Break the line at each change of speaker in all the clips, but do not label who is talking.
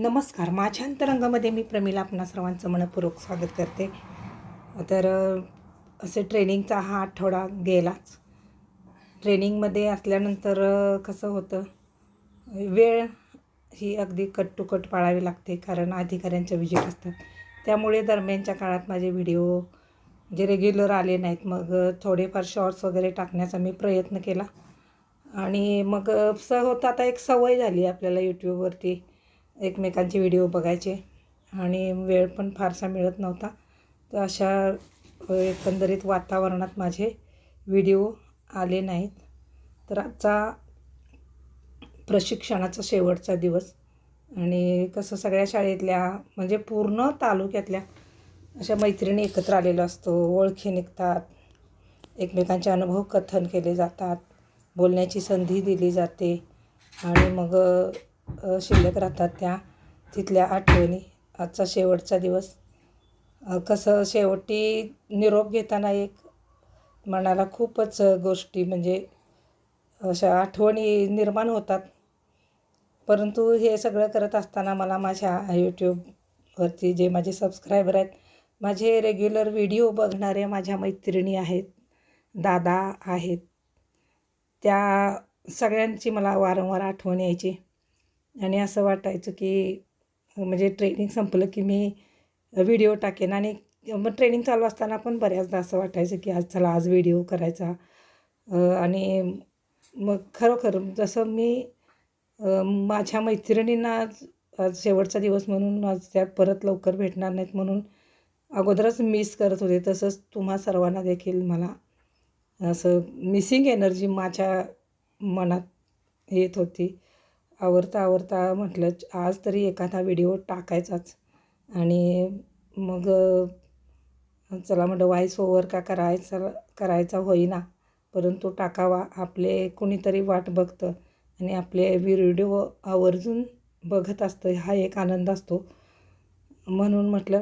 नमस्कार. माझ्या अंतरंगामध्ये मी प्रमिला आपणा सर्वांचं मनपूर्वक स्वागत करते. तर असे ट्रेनिंगचा हा आठवडा गेलाच. ट्रेनिंगमध्ये असल्यानंतर कसं होतं वेळ ही अगदी कट टू कट पाळावी लागते कारण अधिकाऱ्यांच्या विजिट असतात. त्यामुळे दरम्यानच्या काळात माझे व्हिडिओ जे रेग्युलर आले नाहीत. मग थोडेफार शॉर्ट्स वगैरे टाकण्याचा मी प्रयत्न केला. आणि मग स होतं आता एक सवय झाली आपल्याला यूट्यूबवरती एकमेकांचे व्हिडिओ बघायचे आणि वेळ पण फारसा मिळत नव्हता. तर अशा एकंदरीत वातावरणात माझे व्हिडिओ आले नाहीत. तर आजचा प्रशिक्षणाचा शेवटचा दिवस आणि कसं सगळ्या शाळेतल्या म्हणजे पूर्ण तालुक्यातल्या अशा मैत्रिणी एकत्र आलेलो असतो. ओळखी निघतात. एकमेकांचे अनुभव कथन केले जातात. बोलण्याची संधी दिली जाते. आणि मग शिल्लक राहतात त्या तिथल्या आठवणी. आजचा शेवटचा दिवस. कसं शेवटी निरोप घेताना एक मनाला खूपच गोष्टी म्हणजे अशा आठवणी निर्माण होतात. परंतु हे सगळं करत असताना मला माझ्या यूट्यूबवरती जे माझे सबस्क्रायबर आहेत माझे रेग्युलर व्हिडिओ बघणारे माझ्या मैत्रिणी आहेत दादा आहेत त्या सगळ्यांची मला वारंवार आठवण यायची. आणि असं वाटायचं की म्हणजे ट्रेनिंग संपलं की मी व्हिडिओ टाकेन. आणि मग ट्रेनिंग चालू असताना पण बऱ्याचदा असं वाटायचं की आज चला आज व्हिडिओ करायचा. आणि मग खरोखर जसं मी माझ्या मैत्रिणींना आज आज शेवटचा दिवस म्हणून आज त्या परत लवकर भेटणार नाहीत म्हणून अगोदरच मिस करत होते. तसंच तुम्हा सर्वांना देखील मला असं मिसिंग एनर्जी माझ्या मनात येत होती. आवरता आवरता म्हटलं आज तरी एखादा व्हिडिओ टाकायचाच. आणि मग चला म्हटलं व्हॉईस ओव्हर का करायचा करायचा होईना परंतु टाकावा. आपले कुणीतरी वाट बघतं आणि आपले व्हिडिओ आवर्जून बघत असतं हा एक आनंद असतो. म्हणून म्हटलं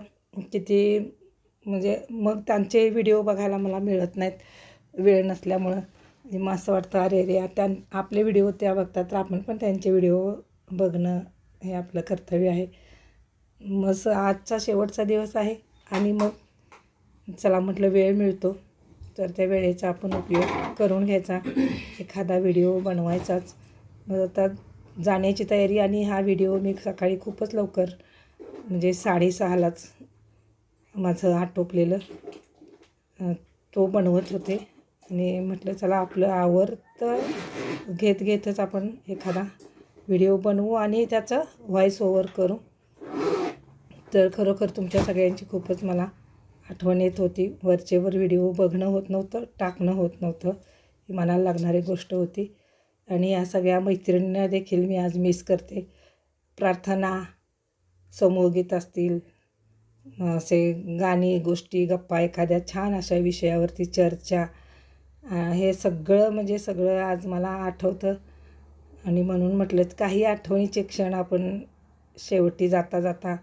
किती म्हणजे मग त्यांचे व्हिडिओ बघायला मला मिळत नाहीत वेळ नसल्यामुळं. म्हणजे मग असं वाटतं अरे रे त्या आपले व्हिडिओ त्या बघतात तर आपण पण त्यांचे व्हिडिओ बघणं हे आपलं कर्तव्य आहे. मग आजचा शेवटचा दिवस आहे आणि मग चला म्हटलं वेळ मिळतो तर त्या वेळेचा आपण उपयोग करून घ्यायचा. एखादा व्हिडिओ बनवायचाच. मग आता जाण्याची तयारी आणि हा व्हिडिओ मी सकाळी खूपच लवकर म्हणजे साडेसहालाच माझं आटोपलेलं तो बनवत होते. आणि म्हटलं चला आपलं आवडतं घेत घेतच आपण एखादा व्हिडिओ बनवू आणि त्याचं व्हॉईस ओवर करू. तर खरोखर तुमच्या सगळ्यांची खूपच मला आठवण येत होती. वरचेवर व्हिडिओ बघणं होत नव्हतं टाकणं होत नव्हतं. ही मनाला लागणारी गोष्ट होती. आणि या सगळ्या मैत्रिणींना देखील मी आज मिस करते. प्रार्थना समूहगीत असतील असे गाणी गोष्टी गप्पा एखाद्या छान अशा विषयावरती चर्चा हे सगळं म्हणजे सगळं आज मला आठवतं. आणि म्हणून म्हटलं काही आठवणीचे क्षण आपण शेवटी जाता जाता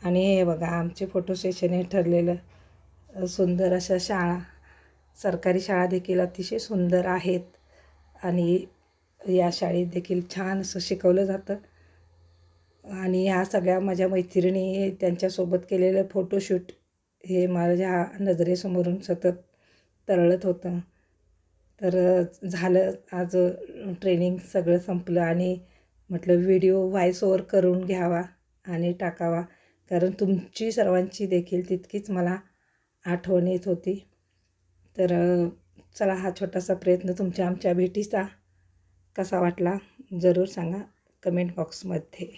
आणि हे बघा आमचे फोटो सेशन हे ठरलेलं सुंदर अशा शाळा सरकारी शाळा देखील अतिशय सुंदर आहेत. आणि या शाळेत देखील छान असं शिकवलं जातं. आणि ह्या सगळ्या माझ्या मैत्रिणी त्यांच्यासोबत केलेलं फोटोशूट हे माझ्या नजरेसमोरून सतत तरळत होतं. तर झालं आज ट्रेनिंग सगळं संपलं आणि म्हटलं व्हिडिओ व्हॉइस ओवर करून घ्यावा आणि टाकावा. कारण तुमची सर्वांची देखील तितकीच मला आठवण येत होती. तर चला हा छोटासा प्रयत्न तुमच्या आमच्या भेटीचा कसा वाटला जरूर सांगा कमेंट बॉक्समध्ये.